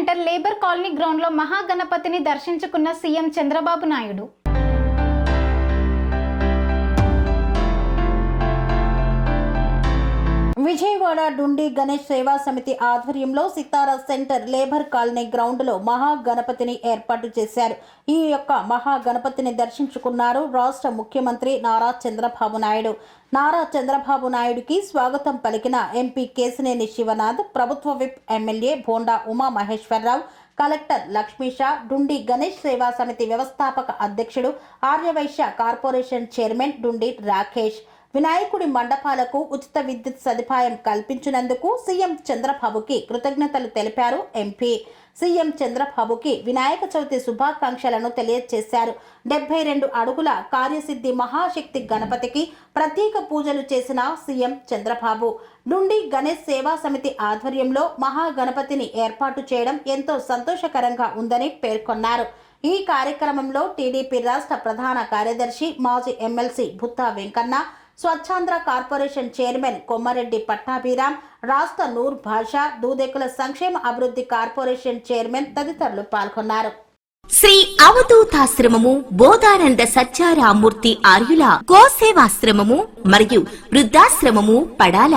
Centre labour colony గ్రౌండ్లో మహాగణపతిని దర్శించుకున్న సీఎం చంద్రబాబు నాయుడు. విజయవాడ డుండి గణేష్ సేవా సమితి ఆధ్వర్యంలో సితార సెంటర్ లేబర్ కాలనీ గ్రౌండ్లో మహాగణపతిని ఏర్పాటు చేశారు. ఈ యొక్క మహాగణపతిని దర్శించుకున్నారు రాష్ట్ర ముఖ్యమంత్రి నారా చంద్రబాబు నాయుడు. నారా చంద్రబాబు నాయుడికి స్వాగతం పలికిన ఎంపీ కేసినేని శివనాథ్ ప్రభుత్వ whip MLA Bonda Uma Maheswara Rao collector Lakshmisha Dundi Ganesh Seva Samiti వ్యవస్థాపక అధ్యక్షుడు ఆర్యవైశ్య కార్పొరేషన్ చైర్మన్ డుండి రాకేష్. వినాయకుడి మండపాలకు ఉచిత విద్యుత్ సదుపాయం కల్పించినందుకు సీఎం చంద్రబాబుకి కృతజ్ఞతలు తెలిపారు ఎంపీ. సీఎం చంద్రబాబుకి వినాయక చవితి శుభాకాంక్షలను తెలియజేశారు. డెబ్బై రెండు అడుగుల కార్యసిద్ధి మహాశక్తి గణపతికి ప్రత్యేక పూజలు చేసిన సీఎం చంద్రబాబు. నుండి గణేష్ సేవా సమితి ఆధ్వర్యంలో మహాగణపతిని ఏర్పాటు చేయడం ఎంతో సంతోషకరంగా ఉందని పేర్కొన్నారు. ఈ కార్యక్రమంలో టీడీపీ రాష్ట్ర ప్రధాన కార్యదర్శి మాజీ MLC Bhutta Venkanna Swachhandhra corporation chairman Kommareddy Pattabhiram రాష్ట్ర నూర్ భాషా దూదేకుల సంక్షేమ అభివృద్ధి కార్పొరేషన్ చైర్మన్ తదితరులు పాల్గొన్నారు. శ్రీ అవధూతాశ్రమము బోధానంద సత్యారామూర్తి ఆర్యుల గోసేవాశ్రమము మరియు వృద్ధాశ్రమము పడాల.